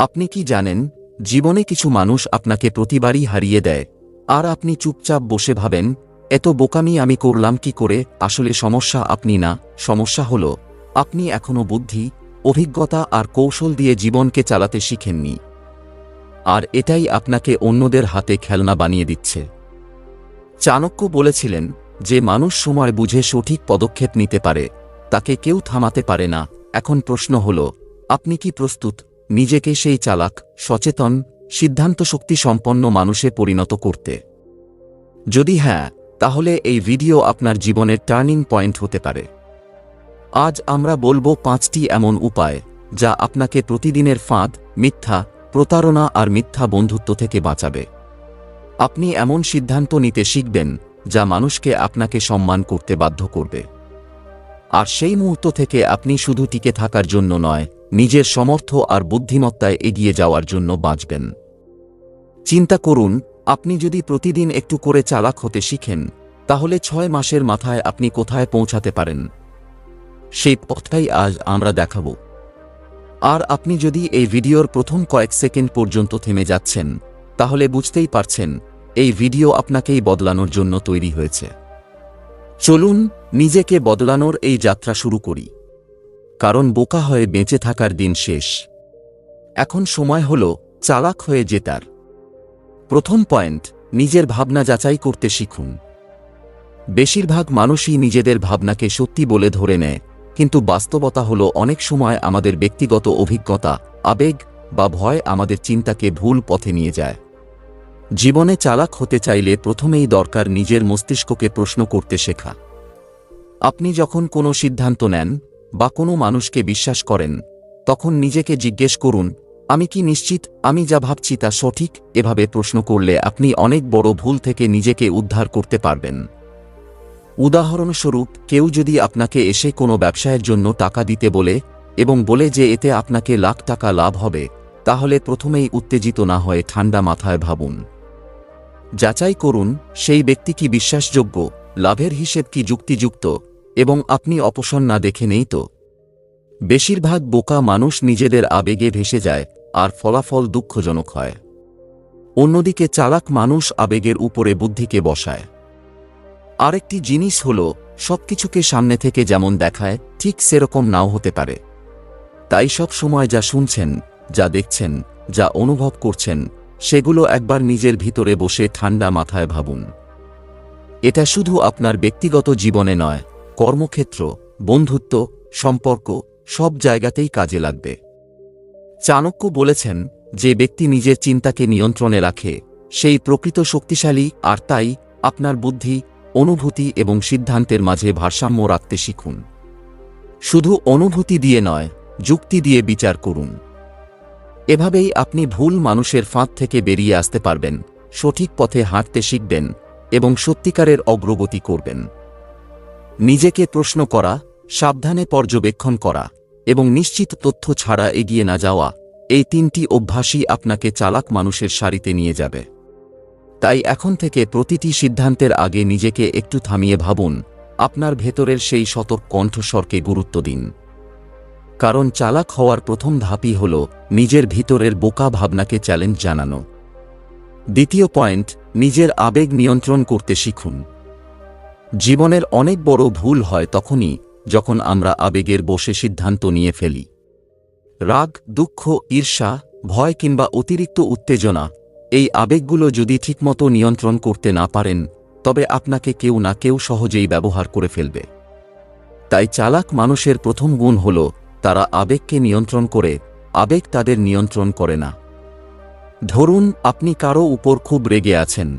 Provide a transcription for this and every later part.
আপনি কি জানেন, জীবনে কিছু মানুষ আপনাকে প্রতিবারই হারিয়ে দেয়। আর আপনি চুপচাপ বসে ভাবেন, এত বোকামি আমি করলাম কি করে? আসলে সমস্যা আপনি না। সমস্যা হল, আপনি এখনও বুদ্ধি, অভিজ্ঞতা আর কৌশল দিয়ে জীবনকে চালাতে শিখেননি। আর এটাই আপনাকে অন্যদের হাতে খেলনা বানিয়ে দিচ্ছে। চাণক্য বলেছিলেন যে, মানুষ সময় বুঝে সঠিক পদক্ষেপ নিতে পারে, তাকে কেউ থামাতে পারে না। এখন প্রশ্ন হল, আপনি কি প্রস্তুত? নিজেকে সেই চালাক, সচেতন সিদ্ধান্ত শক্তি সম্পন্ন মানুষে পরিণত করতে। যদি হ্যাঁ তাহলে এই ভিডিও আপনার জীবনের টার্নিং পয়েন্ট হতে পারে। আজ আমরা বলব পাঁচটি এমন উপায়, যা আপনাকে প্রতিদিনের ফাঁদ, মিথ্যা, প্রতারণা আর মিথ্যা বন্ধুত্ব থেকে বাঁচাবে। আপনি এমন সিদ্ধান্ত নিতে শিখবেন, যা মানুষকে আপনাকে সম্মান করতে বাধ্য করবে। আর সেই মুহূর্ত থেকে আপনি শুধু টিকে থাকার জন্য নয় নিজের সমর্থ আর বুদ্ধিমত্তায় এগিয়ে যাওয়ার জন্য বাঁচবেন। চিন্তা করুন, আপনি যদি প্রতিদিন একটু করে চালাক হতে শিখেন, তাহলে ছয় মাসের মাথায় আপনি কোথায় পৌঁছাতে পারেন? সেই পথটাই আজ আমরা দেখাব। আর আপনি যদি এই ভিডিওর প্রথম কয়েক সেকেন্ড পর্যন্ত থেমে যাচ্ছেন, তাহলে বুঝতেই পারছেন, এই ভিডিও আপনাকেই বদলানোর জন্য তৈরি হয়েছে। চলুন, নিজেকে বদলানোর এই যাত্রা শুরু করি। কারণ বোকা হয়ে বেঁচে থাকার দিন শেষ। এখন সময় হল চালাক হয়ে জেতার। প্রথম পয়েন্ট, নিজের ভাবনা যাচাই করতে শিখুন। বেশিরভাগ মানুষই নিজেদের ভাবনাকে সত্যি বলে ধরে নেয়, কিন্তু বাস্তবতা হল অনেক সময় আমাদের ব্যক্তিগত অভিজ্ঞতা, আবেগ বা ভয় আমাদের চিন্তাকে ভুল পথে নিয়ে যায়। জীবনে চালাক হতে চাইলে প্রথমেই দরকার নিজের মস্তিষ্ককে প্রশ্ন করতে শেখা। আপনি যখন কোনো সিদ্ধান্ত নেন বা কোনো মানুষকে বিশ্বাস করেন, তখন নিজেকে জিজ্ঞেস করুন, আমি কি নিশ্চিত, আমি যা ভাবছি তা সঠিক? এভাবে প্রশ্ন করলে আপনি অনেক বড় ভুল থেকে নিজেকে উদ্ধার করতে পারবেন। উদাহরণস্বরূপ, কেউ যদি আপনাকে এসে কোনো ব্যবসায়ের জন্য টাকা দিতে বলে এবং বলে যে এতে আপনাকে লাখ টাকা লাভ হবে, তাহলে প্রথমেই উত্তেজিত না হয়ে ঠান্ডা মাথায় ভাবুন। যাচাই করুন, সেই ব্যক্তি কি বিশ্বাসযোগ্য, লাভের হিসেব কি যুক্তিযুক্ত এবং আপনি অপসর না দেখে নেই তো? বেশিরভাগ বোকা মানুষ নিজেদের আবেগে ভেসে যায়, আর ফলাফল দুঃখজনক হয়। অন্যদিকে চালাক মানুষ আবেগের উপরে বুদ্ধিকে বসায়। আরেকটি জিনিস হল, সবকিছুকে সামনে থেকে যেমন দেখায়, ঠিক সেরকম নাও হতে পারে। তাই সব সময় যা শুনছেন, যা দেখছেন, যা অনুভব করছেন, সেগুলো একবার নিজের ভিতরে বসে ঠান্ডা মাথায় ভাবুন। এটা শুধু আপনার ব্যক্তিগত জীবনে নয় কর্মক্ষেত্র, বন্ধুত্ব, সম্পর্ক সব জায়গাতেই কাজে লাগবে। চাণক্য বলেছেন যে ব্যক্তি নিজের চিন্তাকে নিয়ন্ত্রণে রাখে, সেই প্রকৃত শক্তিশালী আর তাই আপনার বুদ্ধি, অনুভূতি এবং সিদ্ধান্তের মাঝে ভারসাম্য রাখতে শিখুন। শুধু অনুভূতি দিয়ে নয়, যুক্তি দিয়ে বিচার করুন। এভাবেই আপনি ভুল মানুষের ফাঁদ থেকে বেরিয়ে আসতে পারবেন, সঠিক পথে হাঁটতে শিখবেন এবং সত্যিকারের অগ্রগতি করবেন। নিজেকে প্রশ্ন করা, সাবধানে পর্যবেক্ষণ করা, এবং নিশ্চিত তথ্য ছাড়া এগিয়ে না যাওয়া, এই তিনটি অভ্যাসই আপনাকে চালাক মানুষের সারিতে নিয়ে যাবে। তাই এখন থেকে প্রতিটি সিদ্ধান্তের আগে নিজেকে একটু থামিয়ে ভাবুন, আপনার ভেতরের সেই সতর্ক কণ্ঠস্বরকে গুরুত্ব দিন। কারণ চালাক হওয়ার প্রথম ধাপই হল নিজের ভিতরের বোকা ভাবনাকে চ্যালেঞ্জ জানানো। দ্বিতীয় পয়েন্ট, নিজের আবেগ নিয়ন্ত্রণ করতে শিখুন। জীবনের অনেক বড় ভুল হয় তখনই যখন আমরা আবেগের বসে সিদ্ধান্ত নিয়ে ফেলি। রাগ, দুঃখ, ঈর্ষা, ভয় কিংবা অতিরিক্ত উত্তেজনা, এই আবেগগুলো যদি ঠিকমতো নিয়ন্ত্রণ করতে না পারেন, তবে আপনাকে কেউ না কেউ সহজেই ব্যবহার করে ফেলবে। তাই চালাক মানুষের প্রথম গুণ হল, তারা আবেগকে নিয়ন্ত্রণ করে, আবেগ তাদের নিয়ন্ত্রণ করে না। ধরুন, আপনি কারও উপর খুব রেগে আছেন।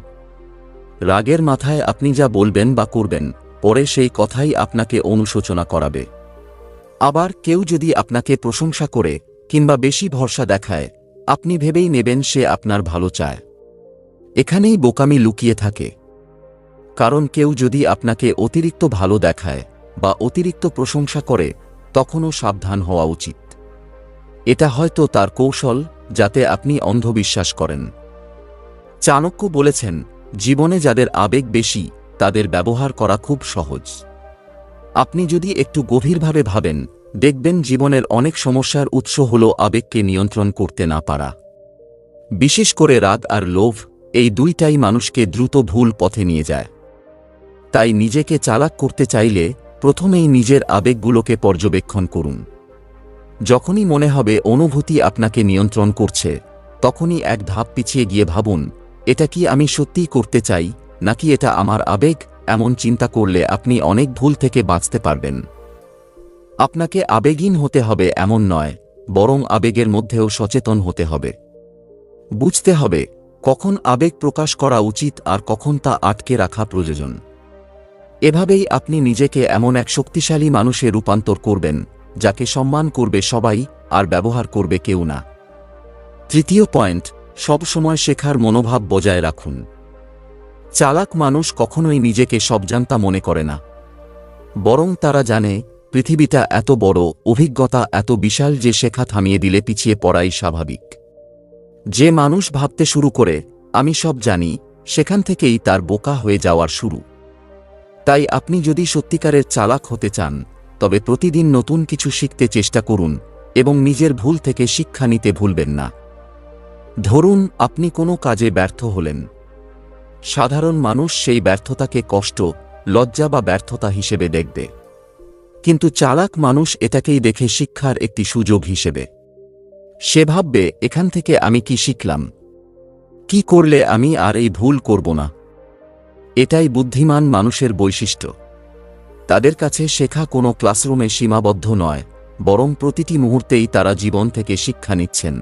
রাগের মাথায় আপনি যা বলবেন বা করবেন, পরে সেই কথাই আপনাকে অনুশোচনা করাবে। আবার কেউ যদি আপনাকে প্রশংসা করে কিংবা বেশি ভরসা দেখায়, আপনি ভেবেই নেবেন সে আপনার ভালো চায়। এখানেই বোকামি লুকিয়ে থাকে। কারণ কেউ যদি আপনাকে অতিরিক্ত ভালো দেখায় বা অতিরিক্ত প্রশংসা করে, তখনও সাবধান হওয়া উচিত। এটা হয়তো তার কৌশল, যাতে আপনি অন্ধবিশ্বাস করেন। চাণক্য বলেছেন জীবনে যাদের আবেগ বেশি, তাদের ব্যবহার করা খুব সহজ। আপনি যদি একটু গভীরভাবে ভাবেন, দেখবেন জীবনের অনেক সমস্যার উৎস হল আবেগকে নিয়ন্ত্রণ করতে না পারা। বিশেষ করে রাগ আর লোভ, এই দুইটাই মানুষকে দ্রুত ভুল পথে নিয়ে যায়। তাই নিজেকে চালাক করতে চাইলে প্রথমেই নিজের আবেগগুলোকে পর্যবেক্ষণ করুন। যখনই মনে হবে অনুভূতি আপনাকে নিয়ন্ত্রণ করছে, তখনই এক ধাপ পিছিয়ে গিয়ে ভাবুন এটা কি আমি সত্যিই করতে চাই, নাকি এটা আমার আবেগ, এমন চিন্তা করলে আপনি অনেক ভুল থেকে বাঁচতে পারবেন। আপনাকে আবেগহীন হতে হবে এমন নয়, বরং আবেগের মধ্যেও সচেতন হতে হবে। বুঝতে হবে, কখন আবেগ প্রকাশ করা উচিত আর কখন তা আটকে রাখা প্রয়োজন। এভাবেই আপনি নিজেকে এমন এক শক্তিশালী মানুষে রূপান্তর করবেন, যাকে সম্মান করবে সবাই আর ব্যবহার করবে কেউ না। তৃতীয় পয়েন্ট সবসময় শেখার মনোভাব বজায় রাখুন। চালাক মানুষ কখনোই নিজেকে সবজান্তা মনে করে না। বরং তারা জানে, পৃথিবীটা এত বড়, অভিজ্ঞতা এত বিশাল যে শেখা থামিয়ে দিলে পিছিয়ে পড়াই স্বাভাবিক। যে মানুষ ভাবতে শুরু করে, আমি সব জানি সেখান থেকেই তার বোকা হয়ে যাওয়ার শুরু। তাই আপনি যদি সত্যিকারের চালাক হতে চান, তবে প্রতিদিন নতুন কিছু শিখতে চেষ্টা করুন এবং নিজের ভুল থেকে শিক্ষা নিতে ভুলবেন না। ধরুন, আপনি কোনো কাজে ব্যর্থ হলেন। সাধারণ মানুষ সেই ব্যর্থতাকে কষ্ট, লজ্জা বা ব্যর্থতা হিসেবে দেখবে। কিন্তু চালাক মানুষ এটাকেই দেখে শিক্ষার একটি সুযোগ হিসেবে। সে ভাববে, এখান থেকে আমি কি শিখলাম? কি করলে আমি আর এই ভুল করব না? এটাই বুদ্ধিমান মানুষের বৈশিষ্ট্য। তাদের কাছে শেখা কোনো ক্লাসরুমে সীমাবদ্ধ নয়, বরং প্রতিটি মুহূর্তেই তারা জীবন থেকে শিক্ষা নিচ্ছেন।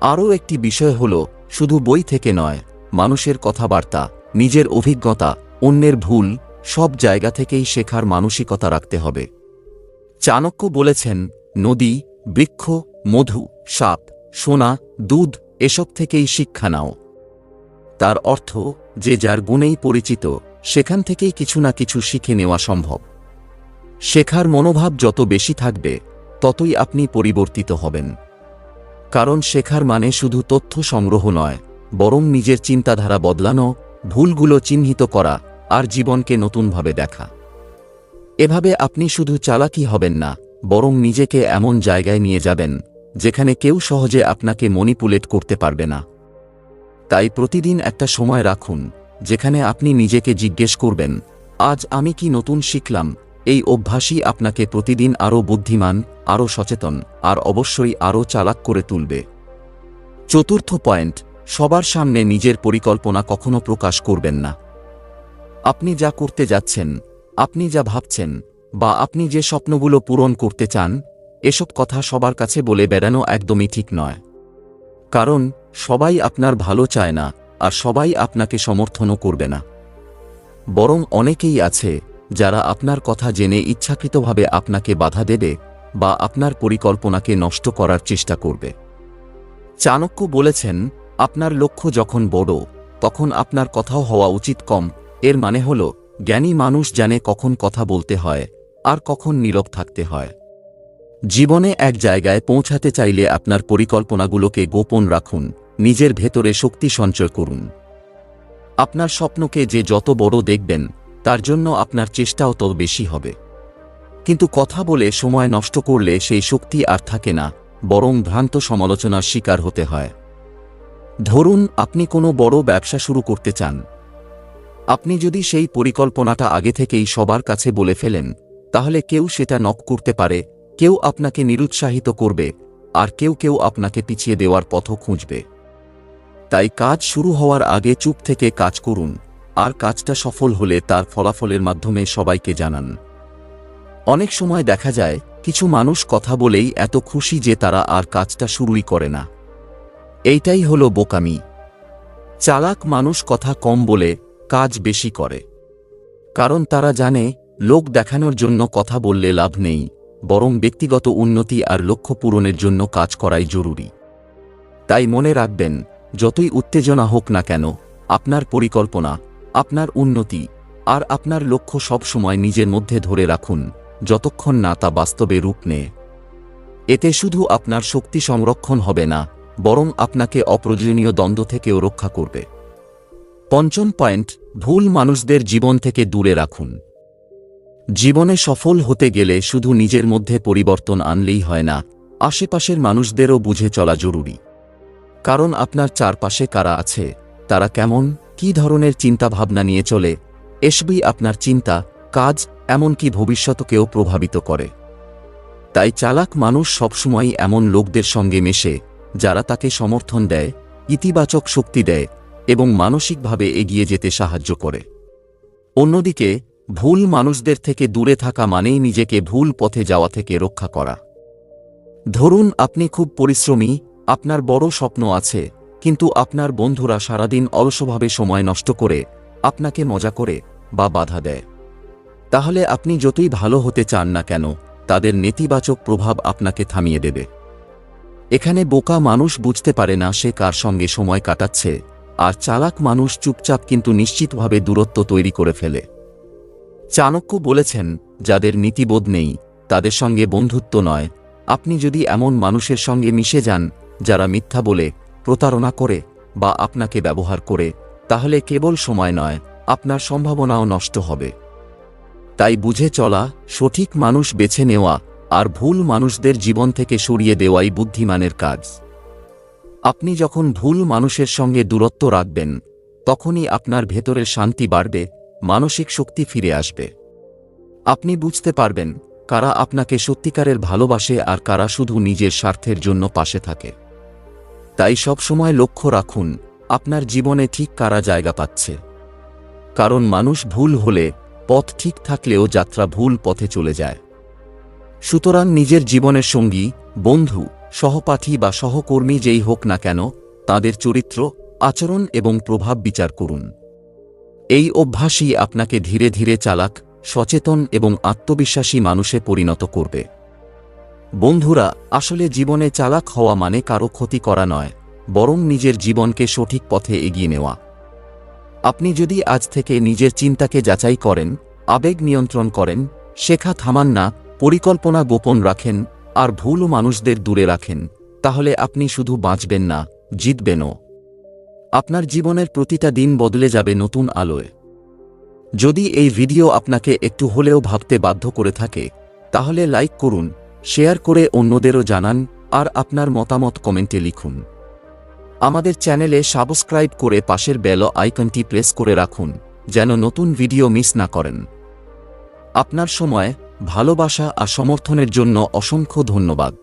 আরও একটি বিষয় হল, শুধু বই থেকে নয়, মানুষের কথাবার্তা, নিজের অভিজ্ঞতা, অন্যের ভুল, সব জায়গা থেকেই শেখার মানসিকতা রাখতে হবে। চাণক্য বলেছেন, নদী, বৃক্ষ, মধু, সাপ, সোনা, দুধ, এসব থেকেই শিক্ষা নাও। তার অর্থ, যে যার গুণেই পরিচিত, সেখান থেকেই কিছু না কিছু শিখে নেওয়া সম্ভব। শেখার মনোভাব যত বেশি থাকবে, ততই আপনি পরিবর্তিত হবেন। কারণ শেখার মানে শুধু তথ্য সংগ্রহ নয়, বরং নিজের চিন্তাধারা বদলানো, ভুলগুলো চিহ্নিত করা, আর জীবনকে নতুনভাবে দেখা। এভাবে আপনি শুধু চালাকি হবেন না, বরং নিজেকে এমন জায়গায় নিয়ে যাবেন, যেখানে কেউ সহজে আপনাকে মনিপুলেট করতে পারবে না। তাই প্রতিদিন একটা সময় রাখুন, যেখানে আপনি নিজেকে জিজ্ঞেস করবেন, আজ আমি কি নতুন শিখলাম? এই অভ্যাসই আপনাকে প্রতিদিন আরও বুদ্ধিমান, আরও সচেতন, আর অবশ্যই আরও চালাক করে তুলবে। চতুর্থ পয়েন্ট, সবার সামনে নিজের পরিকল্পনা কখনো প্রকাশ করবেন না। আপনি যা করতে যাচ্ছেন, আপনি যা ভাবছেন, বা আপনি যে স্বপ্নগুলো পূরণ করতে চান, এসব কথা সবার কাছে বলে বেড়ানো একদমই ঠিক নয়। কারণ, সবাই আপনার ভালো চায় না, আর সবাই আপনাকে সমর্থনও করবে না। বরং অনেকেই আছে যারা আপনার কথা জেনে ইচ্ছাকৃতভাবে আপনাকে বাধা দেবে বা আপনার পরিকল্পনাকে নষ্ট করার চেষ্টা করবে। চাণক্য বলেছেন, আপনার লক্ষ্য যখন বড়, তখন আপনার কথাও হওয়া উচিত কম। এর মানে হল, জ্ঞানী মানুষ জানে কখন কথা বলতে হয়, আর কখন নীরব থাকতে হয়। জীবনে এক জায়গায় পৌঁছাতে চাইলে আপনার পরিকল্পনাগুলোকে গোপন রাখুন, নিজের ভেতরে শক্তি সঞ্চয় করুন। আপনার স্বপ্নকে যে যত বড় দেখবেন তার জন্য আপনার চেষ্টাও তত বেশি হবে। কিন্তু কথা বলে সময় নষ্ট করলে সেই শক্তি আর থাকে না, বরং ভ্রান্ত সমালোচনার শিকার হতে হয়। ধরুন, আপনি কোনো বড় ব্যবসা শুরু করতে চান। আপনি যদি সেই পরিকল্পনাটা আগে থেকেই সবার কাছে বলে ফেলেন, তাহলে কেউ সেটা নক করতে পারে, কেউ আপনাকে নিরুৎসাহিত করবে, আর কেউ কেউ আপনাকে পিছিয়ে দেওয়ার পথও খুঁজবে। তাই কাজ শুরু হওয়ার আগে চুপ থেকে কাজ করুন। আর কাজটা সফল হলে তার ফলাফলের মাধ্যমে সবাইকে জানান। অনেক সময় দেখা যায়, কিছু মানুষ কথা বলেই এত খুশি যে তারা আর কাজটা শুরুই করে না। এইটাই হলো বোকামি। চালাক মানুষ কথা কম বলে, কাজ বেশি করে। কারণ তারা জানে, লোক দেখানোর জন্য কথা বললে লাভ নেই, বরং ব্যক্তিগত উন্নতি আর লক্ষ্য পূরণের জন্য কাজ করাই জরুরি। তাই মনে রাখবেন, যতই উত্তেজনা হোক না কেন, আপনার পরিকল্পনা আপনার উন্নতি আর আপনার লক্ষ্য সব সময় নিজের মধ্যে ধরে রাখুন, যতক্ষণ না তা বাস্তবে রূপ নেয়। এতে শুধু আপনার শক্তি সংরক্ষণ হবে না, বরং আপনাকে অপ্রয়োজনীয় দ্বন্দ্ব থেকেও রক্ষা করবে। পঞ্চম পয়েন্ট, ভুল মানুষদের জীবন থেকে দূরে রাখুন। জীবনে সফল হতে গেলে শুধু নিজের মধ্যে পরিবর্তন আনলেই হয় না, আশেপাশের মানুষদেরও বুঝে চলা জরুরি। কারণ আপনার চারপাশে কারা আছে, তারা কেমন কী ধরনের চিন্তাভাবনা নিয়ে চলে, এসবই আপনার চিন্তা, কাজ, এমনকি ভবিষ্যতকেও প্রভাবিত করে। তাই চালাক মানুষ সবসময় এমন লোকদের সঙ্গে মেশে, যারা তাকে সমর্থন দেয়, ইতিবাচক শক্তি দেয় এবং মানসিকভাবে এগিয়ে যেতে সাহায্য করে। অন্যদিকে, ভুল মানুষদের থেকে দূরে থাকা মানেই নিজেকে ভুল পথে যাওয়া থেকে রক্ষা করা। ধরুন আপনি খুব পরিশ্রমী, আপনার বড় স্বপ্ন আছে কিন্তু আপনার বন্ধুরা সারাদিন অলসভাবে সময় নষ্ট করে আপনাকে মজা করে বা বাধা দেয়। তাহলে আপনি যতই ভালো হতে চান না কেন, তাদের নেতিবাচক প্রভাব আপনাকে থামিয়ে দেবে। এখানে বোকা মানুষ বুঝতে পারে না সে কার সঙ্গে সময় কাটাচ্ছে, আর চালাক মানুষ চুপচাপ কিন্তু নিশ্চিতভাবে দূরত্ব তৈরি করে ফেলে। চাণক্য বলেছেন, যাদের নীতিবোধ নেই, তাদের সঙ্গে বন্ধুত্ব নয়। আপনি যদি এমন মানুষের সঙ্গে মিশে যান, যারা মিথ্যা বলে প্রতারণা করে বা আপনাকে ব্যবহার করে, তাহলে কেবল সময় নয়, আপনার সম্ভাবনাও নষ্ট হবে। তাই বুঝে চলা, সঠিক মানুষ বেছে নেওয়া আর ভুল মানুষদের জীবন থেকে সরিয়ে দেওয়াই বুদ্ধিমানের কাজ। আপনি যখন ভুল মানুষের সঙ্গে দূরত্ব রাখবেন, তখনই আপনার ভেতরের শান্তি বাড়বে, মানসিক শক্তি ফিরে আসবে। আপনি বুঝতে পারবেন কারা আপনাকে সত্যিকারের ভালোবাসে আর কারা শুধু নিজের স্বার্থের জন্য পাশে থাকে। তাই সবসময় লক্ষ্য রাখুন, আপনার জীবনে ঠিক কারা জায়গা পাচ্ছে। কারণ মানুষ ভুল হলে, পথ ঠিক থাকলেও যাত্রা ভুল পথে চলে যায়। সুতরাং নিজের জীবনের সঙ্গী, বন্ধু, সহপাঠী বা সহকর্মী যেই হোক না কেন, তাদের চরিত্র, আচরণ এবং প্রভাব বিচার করুন। এই অভ্যাসই আপনাকে ধীরে ধীরে চালাক, সচেতন এবং আত্মবিশ্বাসী মানুষে পরিণত করবে। বন্ধুরা, আসলে জীবনে চালাক হওয়া মানে কারও ক্ষতি করা নয়, বরং নিজের জীবনকে সঠিক পথে এগিয়ে নেওয়া। আপনি যদি আজ থেকে নিজের চিন্তাকে যাচাই করেন, আবেগ নিয়ন্ত্রণ করেন, শেখা থামান না, পরিকল্পনা গোপন রাখেন, আর ভুল মানুষদের দূরে রাখেন, তাহলে আপনি শুধু বাঁচবেন না, জিতবেনও। আপনার জীবনের প্রতিটা দিন বদলে যাবে নতুন আলোয়। যদি এই ভিডিও আপনাকে একটু হলেও ভাবতে বাধ্য করে থাকে, তাহলে লাইক করুন শেয়ার করে অন্যদেরও জানান আর আপনার মতামত কমেন্টে লিখুন। আমাদের চ্যানেলে সাবস্ক্রাইব করে পাশের বেল আইকনটি প্রেস করে রাখুন, যেন নতুন ভিডিও মিস না করেন। আপনার সময়, ভালোবাসা আর সমর্থনের জন্য অসংখ্য ধন্যবাদ।